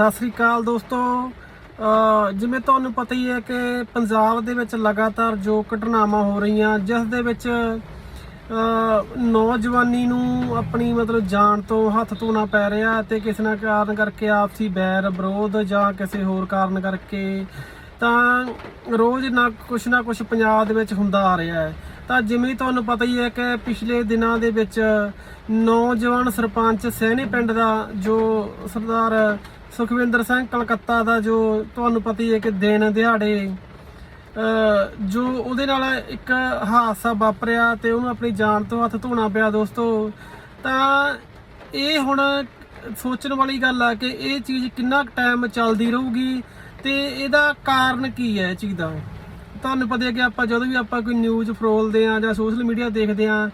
ਸਤਿ ਸ੍ਰੀ ਅਕਾਲ ਦੋਸਤੋ। ਜਿਵੇਂ ਤੁਹਾਨੂੰ ਪਤਾ ਹੀ ਹੈ ਕਿ ਪੰਜਾਬ ਦੇ ਵਿੱਚ ਲਗਾਤਾਰ ਜੋ ਘਟਨਾਵਾਂ ਹੋ ਰਹੀਆਂ, ਜਿਸ ਦੇ ਵਿੱਚ ਨੌਜਵਾਨੀ ਨੂੰ ਆਪਣੀ ਮਤਲਬ ਜਾਨ ਤੋਂ ਹੱਥ ਧੋਣਾ ਪੈ ਰਿਹਾ ਤੇ ਕਿਸੇ ਨਾ ਕਾਰਨ ਕਰਕੇ ਆਪਸੀ ਬੈਰ ਵਿਰੋਧ ਜਾਂ ਕਿਸੇ ਹੋਰ ਕਾਰਨ ਕਰਕੇ ਤਾਂ ਰੋਜ਼ ਨਾ ਕੁਛ ਨਾ ਕੁਛ ਪੰਜਾਬ ਦੇ ਵਿੱਚ ਹੁੰਦਾ ਆ ਰਿਹਾ ਹੈ। ਤਾਂ ਜਿਵੇਂ ਤੁਹਾਨੂੰ ਪਤਾ ਹੀ ਹੈ ਕਿ ਪਿਛਲੇ ਦਿਨਾਂ ਦੇ ਵਿੱਚ ਨੌਜਵਾਨ ਸਰਪੰਚ ਸਹਿਣੇ ਪਿੰਡ ਦਾ ਜੋ ਸਰਦਾਰ ਸੁਖਵਿੰਦਰ ਸਿੰਘ ਕਲਕੱਤਾ ਦਾ ਜੋ ਤੁਹਾਨੂੰ ਪਤਾ ਹੀ ਹੈ ਕਿ ਦਿਨ ਦਿਹਾੜੇ ਜੋ ਉਹਦੇ ਨਾਲ ਇੱਕ ਹਾਦਸਾ ਵਾਪਰਿਆ ਤੇ ਉਹਨੂੰ ਆਪਣੀ ਜਾਨ ਤੋਂ ਹੱਥ ਧੋਣਾ ਪਿਆ ਦੋਸਤੋ, ਤਾਂ ਇਹ ਹੁਣ ਸੋਚਣ ਵਾਲੀ ਗੱਲ ਆ ਕਿ ਇਹ ਚੀਜ਼ ਕਿੰਨਾ ਟਾਈਮ ਚੱਲਦੀ ਰਹੂਗੀ ਤੇ ਇਹਦਾ ਕਾਰਨ ਕੀ ਹੈ ਇਹ ਚੀਜ਼ ਦਾ? ਤੁਹਾਨੂੰ ਪਤਾ ਹੈ ਕਿ ਆਪਾਂ ਜਦੋਂ ਵੀ ਆਪਾਂ ਕੋਈ ਨਿਊਜ਼ ਫਰੋਲਦੇ ਆ ਜਾਂ ਸੋਸ਼ਲ ਮੀਡੀਆ ਦੇਖਦੇ ਆ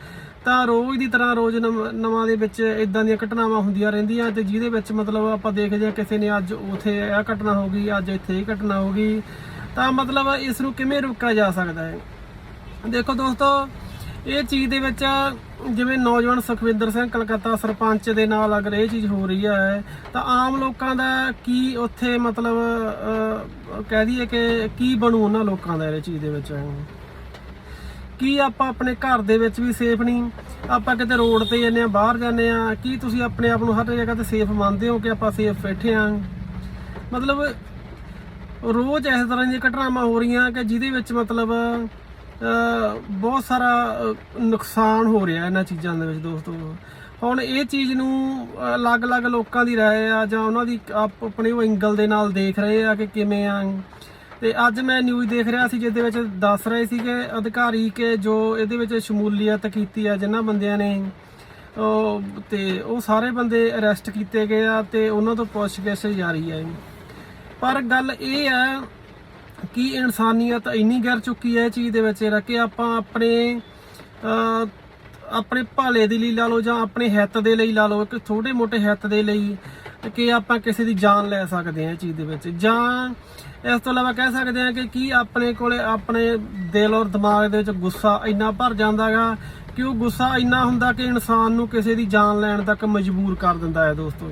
ਤਾਂ ਰੋਜ਼ ਦੀ ਤਰ੍ਹਾਂ ਰੋਜ਼ ਨਵ- ਨਵਾਂ ਦੇ ਵਿੱਚ ਇਦਾਂ ਦੀਆਂ ਘਟਨਾਵਾਂ ਹੁੰਦੀਆਂ ਰਹਿੰਦੀਆਂ ਤੇ ਜਿਹਦੇ ਵਿੱਚ ਮਤਲਬ ਆਪਾਂ ਦੇਖਦੇ ਆ ਕਿਸੇ ਨੇ ਅੱਜ ਉਥੇ ਇਹ ਘਟਨਾ ਹੋ ਗਈ, ਅੱਜ ਇੱਥੇ ਇਹ ਘਟਨਾ ਹੋ ਗਈ, ਤਾਂ ਮਤਲਬ ਇਸ ਨੂੰ ਕਿਵੇਂ ਰੋਕਿਆ ਜਾ ਸਕਦਾ ਹੈ? ਦੇਖੋ ਦੋਸਤੋ, ਇਹ ਚੀਜ਼ ਦੇ ਵਿੱਚ ਜਿਵੇਂ ਨੌਜਵਾਨ ਸੁਖਵਿੰਦਰ ਸਿੰਘ ਕਲਕੱਤਾ ਸਰਪੰਚ ਦੇ ਨਾਲ ਅਗਰ ਇਹ ਚੀਜ਼ ਹੋ ਰਹੀ ਹੈ, ਤਾਂ ਆਮ ਲੋਕਾਂ ਦਾ ਕੀ ਉੱਥੇ ਮਤਲਬ ਕਹਿ ਦਈਏ ਕਿ ਕੀ ਬਣੂ ਉਹਨਾਂ ਲੋਕਾਂ ਦਾ ਇਹ ਚੀਜ਼ ਦੇ ਵਿੱਚ? ਕੀ ਆਪਾਂ ਆਪਣੇ ਘਰ ਦੇ ਵਿੱਚ ਵੀ ਸੇਫ ਨਹੀਂ? ਆਪਾਂ ਕਿਤੇ ਰੋਡ ਤੇ ਜਾਂਦੇ ਆ ਬਾਹਰ ਜਾਂਦੇ ਆ ਕੀ ਤੁਸੀਂ ਆਪਣੇ ਆਪ ਨੂੰ ਹਰ ਜਗ੍ਹਾ ਤੇ ਸੇਫ ਮੰਨਦੇ ਹੋ ਕਿ ਆਪਾਂ ਸੇਫ ਬੈਠੇ ਆ? ਮਤਲਬ ਰੋਜ਼ ਇਸ ਤਰ੍ਹਾਂ ਦੀਆਂ ਘਟਨਾਵਾਂ ਹੋ ਰਹੀਆਂ ਕਿ ਜਿਹਦੇ ਵਿੱਚ ਮਤਲਬ ਬਹੁਤ ਸਾਰਾ ਨੁਕਸਾਨ ਹੋ ਰਿਹਾ ਇਹਨਾਂ ਚੀਜ਼ਾਂ ਦੇ ਵਿੱਚ ਦੋਸਤੋ। ਹੁਣ ਇਹ ਚੀਜ਼ ਨੂੰ ਅਲੱਗ-ਅਲੱਗ ਲੋਕਾਂ ਦੀ ਰਾਏ ਆ ਜਾਂ ਉਹਨਾਂ ਦੀ ਆਪ- ਆਪਣੇ ਉਹ ਐਂਗਲ ਦੇ ਨਾਲ ਦੇਖ ਰਹੇ ਆ ਕਿ ਕਿਵੇਂ ਆ? ਤੇ ਅੱਜ ਮੈਂ ਨਿਊਜ਼ ਦੇਖ ਰਿਹਾ ਸੀ ਜਿਹਦੇ ਵਿੱਚ ਦੱਸ ਰਹੇ ਸੀ ਕਿ ਅਧਿਕਾਰੀ ਕਿ ਜੋ ਇਹਦੇ ਵਿੱਚ ਸ਼ਮੂਲੀਅਤ ਕੀਤੀ ਆ ਜਿਨ੍ਹਾਂ ਬੰਦਿਆਂ ਨੇ, ਉਹ ਤੇ ਉਹ ਸਾਰੇ ਬੰਦੇ ਅਰੈਸਟ ਕੀਤੇ ਗਏ ਆ ਤੇ ਉਹਨਾਂ ਤੋਂ ਪੁੱਛਗਿੱਛ ਜਾਰੀ ਹੈ ਪਰ ਗੱਲ ਇਹ ਹੈ ਕਿ ਇਨਸਾਨੀਅਤ ਇੰਨੀ ਗਿਰ ਚੁੱਕੀ ਹੈ ਇਹ ਚੀਜ਼ ਦੇ ਵਿੱਚ ਜਿਹੜਾ ਕਿ ਆਪਾਂ ਆਪਣੇ ਆਪਣੇ ਭਾਲੇ ਦੇ ਲਈ ਲਾ ਲਓ ਜਾਂ ਆਪਣੇ ਹਿੱਤ ਦੇ ਲਈ ਲਾ ਲਓ, ਇੱਕ ਛੋਟੇ ਮੋਟੇ ਹਿੱਤ ਦੇ ਲਈ ਕਿ ਆਪਾਂ ਕਿਸੇ ਦੀ ਜਾਨ ਲੈ ਸਕਦੇ ਹਾਂ ਇਹ ਚੀਜ਼ ਦੇ ਵਿੱਚ? ਜਾਂ ਇਸ ਤੋਂ ਇਲਾਵਾ ਕਹਿ ਸਕਦੇ ਹਾਂ ਕਿ ਕੀ ਆਪਣੇ ਕੋਲੇ ਆਪਣੇ ਦਿਲ ਔਰ ਦਿਮਾਗ ਦੇ ਵਿੱਚ ਗੁੱਸਾ ਇੰਨਾ ਭਰ ਜਾਂਦਾਗਾ ਕਿ ਉਹ ਗੁੱਸਾ ਇੰਨਾ ਹੁੰਦਾ ਕਿ ਇਨਸਾਨ ਨੂੰ ਕਿਸੇ ਦੀ ਜਾਨ ਲੈਣ ਤੱਕ ਮਜਬੂਰ ਕਰ ਦਿੰਦਾ ਹੈ ਦੋਸਤੋ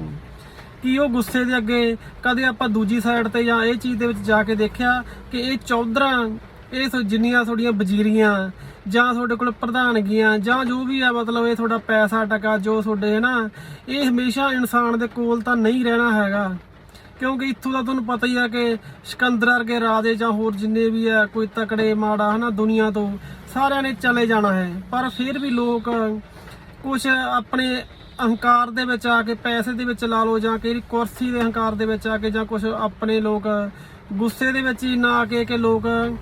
ਕਿ ਉਹ ਗੁੱਸੇ ਦੇ ਅੱਗੇ ਕਦੇ ਆਪਾਂ ਦੂਜੀ ਸਾਈਡ ਤੇ ਜਾਂ ਇਹ ਚੀਜ਼ ਦੇ ਵਿੱਚ ਜਾ ਕੇ ਦੇਖਿਆ ਕਿ ਇਹ ਚੌਧਰਾਂ, ਇਹ ਜਿੰਨੀਆਂ ਤੁਹਾਡੀਆਂ ਵਜ਼ੀਰੀਆਂ ਜਾਂ ਤੁਹਾਡੇ ਕੋਲ ਪ੍ਰਧਾਨਗੀਆਂ, ਜਾਂ ਜੋ ਵੀ ਆ, ਮਤਲਬ ਇਹ ਤੁਹਾਡਾ ਪੈਸਾ ਟਕਾ, ਜੋ ਤੁਹਾਡੇ ਹੈ ਨਾ ਇਹ ਹਮੇਸ਼ਾ ਇਨਸਾਨ ਦੇ ਕੋਲ ਤਾਂ ਨਹੀਂ ਰਹਿਣਾ ਹੈਗਾ। ਕਿਉਂਕਿ ਇੱਥੋਂ ਦਾ ਤੁਹਾਨੂੰ ਪਤਾ ਹੀ ਆ ਕਿ ਸਿਕੰਦਰ ਵਰਗੇ ਰਾਜੇ ਜਾਂ ਹੋਰ ਜਿੰਨੇ ਵੀ ਆ, ਕੋਈ ਤਕੜੇ, ਮਾੜਾ, ਹਨਾ, ਦੁਨੀਆ ਤੋਂ, ਸਾਰਿਆਂ ਨੇ ਚਲੇ ਜਾਣਾ ਹੈ। ਪਰ ਫਿਰ ਵੀ ਲੋਕ ਕੁਝ ਆਪਣੇ ਅਹੰਕਾਰ ਦੇ ਵਿੱਚ ਆ ਕੇ, ਪੈਸੇ ਦੇ ਵਿੱਚ ਲਾ ਲਓ, ਜਾਂ ਕਿਹੜੀ ਕੁਰਸੀ ਦੇ ਅਹੰਕਾਰ ਦੇ ਵਿੱਚ ਆ ਕੇ, ਜਾਂ ਕੁਝ ਆਪਣੇ ਲੋਕ ਗੁੱਸੇ ਦੇ ਵਿੱਚ ਹੀ ਨਾ ਆ ਕੇ, ਕਿ ਲੋਕ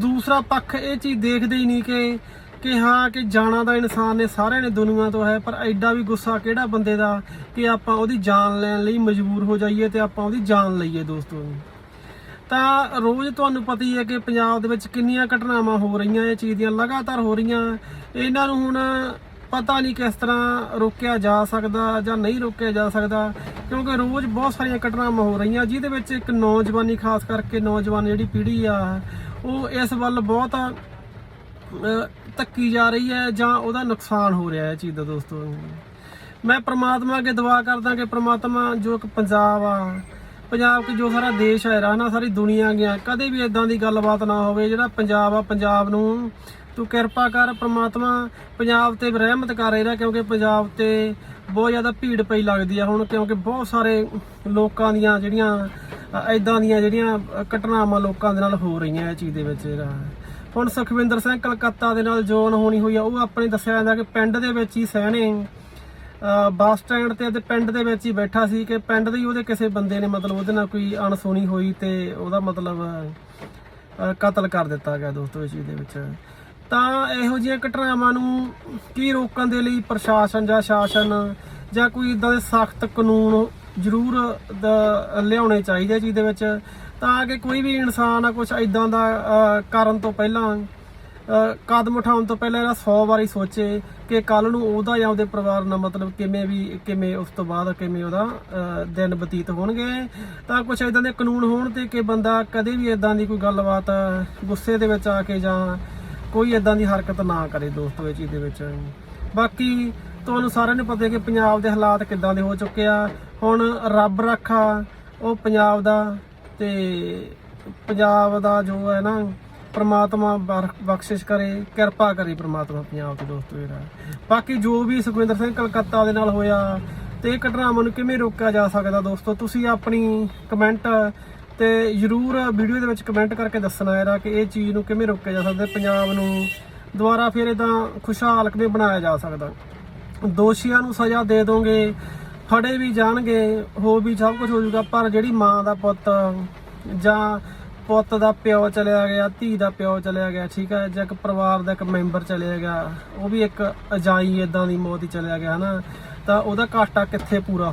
ਦੂਸਰਾ ਪੱਖ ਇਹ ਚੀਜ਼ ਦੇਖਦੇ ਹੀ ਨਹੀਂ ਕਿ ਕਿ ਹਾਂ, ਕਿ ਜਾਣਾ ਦਾ ਇਨਸਾਨ ਨੇ ਸਾਰਿਆਂ ਨੇ ਦੁਨੀਆ ਤੋਂ ਹੈ, ਪਰ ਐਡਾ ਵੀ ਗੁੱਸਾ ਕਿਹੜਾ ਬੰਦੇ ਦਾ ਕਿ ਆਪਾਂ ਉਹਦੀ ਜਾਨ ਲੈਣ ਲਈ ਮਜਬੂਰ ਹੋ ਜਾਈਏ ਤੇ ਆਪਾਂ ਉਹਦੀ ਜਾਨ ਲਈਏ ਦੋਸਤੋ। ਤਾਂ ਰੋਜ਼ ਤੁਹਾਨੂੰ ਪਤਾ ਹੀ ਹੈ ਕਿ ਪੰਜਾਬ ਦੇ ਵਿੱਚ ਕਿੰਨੀਆਂ ਘਟਨਾਵਾਂ ਹੋ ਰਹੀਆਂ, ਇਹ ਚੀਜ਼ ਦੀਆਂ ਲਗਾਤਾਰ ਹੋ ਰਹੀਆਂ। ਇਹਨਾਂ ਨੂੰ ਹੁਣ ਪਤਾ ਨਹੀਂ ਕਿਸ ਤਰ੍ਹਾਂ ਰੋਕਿਆ ਜਾ ਸਕਦਾ ਜਾਂ ਨਹੀਂ ਰੋਕਿਆ ਜਾ ਸਕਦਾ, ਕਿਉਂਕਿ ਰੋਜ਼ ਬਹੁਤ ਸਾਰੀਆਂ ਘਟਨਾਵਾਂ ਹੋ ਰਹੀਆਂ, ਜਿਹਦੇ ਵਿੱਚ ਇੱਕ ਨੌਜਵਾਨੀ, ਖਾਸ ਕਰਕੇ ਨੌਜਵਾਨ ਜਿਹੜੀ ਪੀੜ੍ਹੀ ਆ ਉਹ ਇਸ ਵੱਲ ਬਹੁਤ ਅਹ, ਧੱਕੀ ਜਾ ਰਹੀ ਹੈ ਜਾਂ ਉਹਦਾ ਨੁਕਸਾਨ ਹੋ ਰਿਹਾ ਹੈ ਇਹ ਚੀਜ਼ ਦਾ ਦੋਸਤੋ। ਮੈਂ ਪ੍ਰਮਾਤਮਾ ਅੱਗੇ ਦੁਆ ਕਰਦਾ ਕਿ ਪ੍ਰਮਾਤਮਾ ਜੋ ਇੱਕ ਪੰਜਾਬ ਆ ਪੰਜਾਬ ਕਿ ਜੋ ਸਾਰਾ ਦੇਸ਼ ਹੈ ਰਹਿਣਾ ਸਾਰੀ ਦੁਨੀਆ ਗਿਆ ਕਦੇ ਵੀ ਇਦਾਂ ਦੀ ਗੱਲਬਾਤ ਨਾ ਹੋਵੇ ਜਿਹੜਾ ਪੰਜਾਬ ਆ ਪੰਜਾਬ ਨੂੰ ਤੂੰ ਕਿਰਪਾ ਕਰ ਪ੍ਰਮਾਤਮਾ ਪੰਜਾਬ ਤੇ ਰਹਿਮਤ ਕਰ ਰਿਹਾ ਕਿਉਂਕਿ ਪੰਜਾਬ ਤੇ ਬਹੁਤ ਜ਼ਿਆਦਾ ਭੀੜ ਪਈ ਲੱਗਦੀ ਆ ਹੁਣ ਕਿਉਂਕਿ ਬਹੁਤ ਸਾਰੇ ਲੋਕਾਂ ਦੀਆਂ ਜਿਹੜੀਆਂ ਇਦਾਂ ਦੀਆਂ ਜਿਹੜੀਆਂ ਘਟਨਾਵਾਂ ਲੋਕਾਂ ਦੇ ਨਾਲ ਹੋ ਰਹੀਆਂ ਇਹ ਚੀਜ਼ ਦੇ ਵਿੱਚ ਜਿਹੜਾ ਹੁਣ ਸੁਖਵਿੰਦਰ ਸਿੰਘ ਕਲਕੱਤਾ ਦੇ ਨਾਲ ਜੋਨ ਹੋਣੀ ਹੋਈ ਆ, ਉਹ ਆਪਣੇ ਦੱਸਿਆ ਜਾਂਦਾ ਕਿ ਪਿੰਡ ਦੇ ਵਿੱਚ ਹੀ ਸਹਿਣੇ ਬੱਸ ਸਟੈਂਡ ਤੇ ਤੇ ਪਿੰਡ ਦੇ ਵਿੱਚ ਹੀ ਬੈਠਾ ਸੀ ਕਿ ਪਿੰਡ ਦੇ ਹੀ ਉਹਦੇ ਕਿਸੇ ਬੰਦੇ ਨੇ ਮਤਲਬ ਉਹਦੇ ਨਾਲ ਕੋਈ ਅਣਸੁਣੀ ਹੋਈ ਤੇ ਉਹਦਾ ਮਤਲਬ ਕਤਲ ਕਰ ਦਿੱਤਾ ਗਿਆ ਦੋਸਤੋ ਇਸ ਚੀਜ਼ ਦੇ ਵਿੱਚ। ਤਾਂ ਇਹੋ ਜਿਹੀਆਂ ਘਟਨਾਵਾਂ ਨੂੰ ਕੀ ਰੋਕਣ ਦੇ ਲਈ ਪ੍ਰਸ਼ਾਸਨ ਜਾਂ ਸ਼ਾਸਨ ਜਾਂ ਕੋਈ ਇਦਾਂ ਦੇ ਸਖਤ ਕਾਨੂੰਨ ਜ਼ਰੂਰ ਦ- ਲਿਆਉਣੇ ਚਾਹੀਦੇ ਆ ਚੀਜ਼ ਦੇ ਵਿੱਚ ਤਾਂ ਕਿ ਕੋਈ ਵੀ ਇਨਸਾਨ ਆ ਕੁਝ ਇਦਾਂ ਦਾ ਕਰਨ ਤੋਂ ਪਹਿਲਾਂ ਕਦਮ ਉਠਾਉਣ ਤੋਂ ਪਹਿਲਾਂ ਇਹਦਾ 100 ਵਾਰੀ ਸੋਚੇ ਕਿ ਕੱਲ ਨੂੰ ਉਹਦਾ ਜਾਂ ਉਹਦੇ ਪਰਿਵਾਰ ਨਾਲ ਮਤਲਬ ਕਿਵੇਂ ਵੀ, ਕਿਵੇਂ ਉਸ ਤੋਂ ਬਾਅਦ ਕਿਵੇਂ ਉਹਦਾ ਦਿਨ ਬਤੀਤ ਹੋਣਗੇ। ਤਾਂ ਕੁਝ ਇਦਾਂ ਦੇ ਕਾਨੂੰਨ ਹੋਣ ਤੇ ਕਿ ਬੰਦਾ ਕਦੇ ਵੀ ਇਦਾਂ ਦੀ ਕੋਈ ਗੱਲਬਾਤ, ਗੁੱਸੇ ਦੇ ਵਿੱਚ ਆ ਕੇ ਜਾਂ ਕੋਈ ਇਦਾਂ ਦੀ ਹਰਕਤ ਨਾ ਕਰੇ ਦੋਸਤੋ ਇਹ ਚੀਜ਼ ਦੇ ਵਿੱਚ। ਬਾਕੀ ਤੁਹਾਨੂੰ ਸਾਰਿਆਂ ਨੂੰ ਪਤਾ ਹੈ ਕਿ ਪੰਜਾਬ ਦੇ ਹਾਲਾਤ ਕਿੱਦਾਂ ਦੇ ਹੋ ਚੁੱਕੇ ਆ। ਹੁਣ ਰੱਬ ਰੱਖਾ, ਉਹ ਪੰਜਾਬ ਦਾ ਤੇ ਪੰਜਾਬ ਦਾ ਜੋ ਹੈ ਨਾ, ਪ੍ਰਮਾਤਮਾ ਬਰ- ਬਖਸ਼ਿਸ਼ ਕਰੇ, ਕਿਰਪਾ ਕਰੇ ਪ੍ਰਮਾਤਮਾ ਪੰਜਾਬ ਤੇ ਦੋਸਤੋ ਜਿਹੜਾ ਬਾਕੀ ਜੋ ਵੀ ਸੁਖਵਿੰਦਰ ਸਿੰਘ ਕਲਕੱਤਾ ਦੇ ਨਾਲ ਹੋਇਆ, ਤੇ ਇਹ ਘਟਨਾਵਾਂ ਨੂੰ ਕਿਵੇਂ ਰੋਕਿਆ ਜਾ ਸਕਦਾ ਦੋਸਤੋ? ਤੁਸੀਂ ਆਪਣੀ ਕਮੈਂਟ ਤੇ ਜਰੂਰ ਵੀਡੀਓ ਦੇ ਵਿੱਚ ਕਮੈਂਟ ਕਰਕੇ ਦੱਸਣਾ ਯਾਰ ਕਿ ਇਹ ਚੀਜ਼ ਨੂੰ ਕਿਵੇਂ ਰੋਕਿਆ ਜਾ ਸਕਦਾ ਪੰਜਾਬ ਨੂੰ ਦੁਬਾਰਾ ਫਿਰ ਇਦਾਂ ਖੁਸ਼ਹਾਲ ਕਿਵੇਂ ਬਣਾਇਆ ਜਾ ਸਕਦਾ। ਦੋਸ਼ੀਆਂ ਨੂੰ ਸਜ਼ਾ ਦੇ ਦੋਗੇ, ਫੜੇ ਵੀ ਜਾਣਗੇ ਹੋ ਵੀ ਸਭ ਕੁਝ ਹੋ ਜਾਊਗਾ, ਪਰ ਜਿਹੜੀ ਮਾਂ ਦਾ ਪੁੱਤ ਜਾਂ ਪੁੱਤ ਦਾ ਪਿਓ ਚਲਿਆ ਗਿਆ, ਧੀ ਦਾ ਪਿਓ ਚਲਿਆ ਗਿਆ, ਠੀਕ ਹੈ, ਜਾਂ ਇੱਕ ਪਰਿਵਾਰ ਦਾ ਇੱਕ ਮੈਂਬਰ ਚਲਿਆ ਗਿਆ, ਉਹ ਵੀ ਇੱਕ ਅਜਾਈ ਇਦਾਂ ਦੀ ਮੌਤ ਹੀ ਚਲਿਆ ਗਿਆ, ਹਨਾ? ਤਾਂ ਉਹਦਾ ਘਾਟਾ ਕਿੱਥੇ ਪੂਰਾ ਹੋ